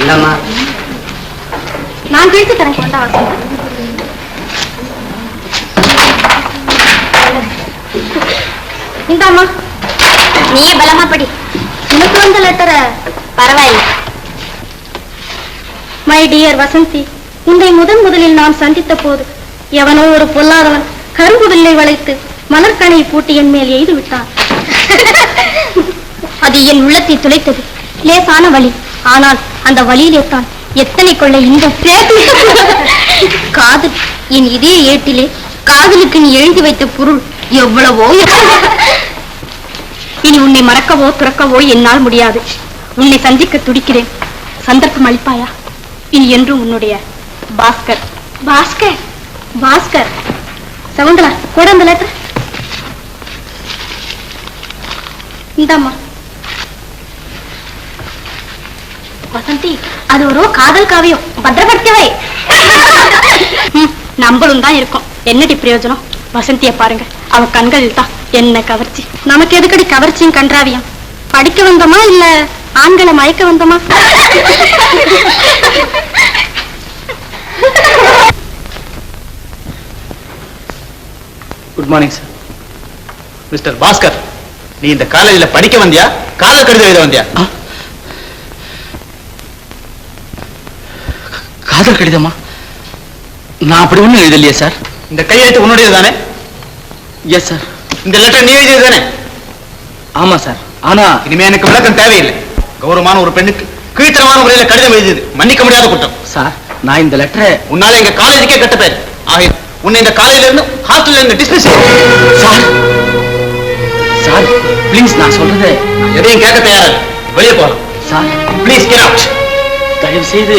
இல்லம்மா நான் கிழித்து தரேன் கொண்டா இந்தாம்மா. நீயே பலமா படி. உனக்கு வந்த லெட்டரை பரவாயில்லை. மை டியர் வசந்தி உன்னை முதன் முதலில் நான் சந்தித்த போது எவனோ ஒரு பொல்லாதவன் கரும்பு வில்லை வளைத்து மலர்கனை பூட்டி என் மேல் எய்து விட்டான். அது என் உள்ளத்தை துளைத்தது. லேசான வலி. ஆனால் அந்த வழியிலே தான் எத்தனை கொள்ள இந்த காதல் என் இதய ஏட்டிலே காதலுக்கு நீ எழுதி வைத்த பொருள் எவ்வளவோ. இனி உன்னை மறக்கவோ துறக்கவோ என்னால் முடியாது. உன்னை சந்திக்க துடிக்கிறேன். சந்தர்ப்பம் அளிப்பாயா? இனி என்றும் உன்னுடைய பாஸ்கர். பாஸ்கர்? பாஸ்கர். சவுந்தரா கூட அந்த லெட்டர். இந்தாம்மா. வசந்தி அது ஒரு காதல் காவியம். பத்திரப்படுத்தவே. நம்மளும் தான் இருக்கும். என்னடி பிரயோஜனம்? வசந்திய பாருங்க. அவ கண்களில் தான் என்ன கவர்ச்சி. நமக்கு எதுக்கடி கவர்ச்சியும் கன்றாவியம்? படிக்க வந்தோமா இல்ல ஆண்களை மயக்க வந்தோமா? Good morning sir mister Bhaskar நீ இந்த காலேஜ்ல படிக்க வந்தியா? காதல் கடிதம் எழுத வந்தியா? காதல் கடிதமா? நான் அப்படி ஒண்ணும் எழுதலையே சார். இந்த கையெழுத்து உன்னுடையது தானே? எஸ் சார் இந்த லெட்டர் நீ எழுதியது தானே? ஆமா சார் ஆனா இனிமே எனக்கு விளக்கம் தேவையில்லை. கௌரவமான ஒரு பெண்ணுக்கு கீழ்த்தரமான முறையில கடிதம் எழுதியது மன்னிக்க முடியாத குற்றம். சார் நான் இந்த லெட்டரை உன்னால எங்க காலேஜுக்கே கட்ட பேர். ஆக உன்னை இந்த காலேஜ்ல இருந்து ஹாஸ்டல்ல இருந்து டிஸ்மிஸ் சார் சார் ப்ளீஸ் நான் சொல்றதை எதையும் கேட்க தயாரா வெளியே போலாம். சார் ப்ளீஸ் கெட் அவுட் தயவு செய்து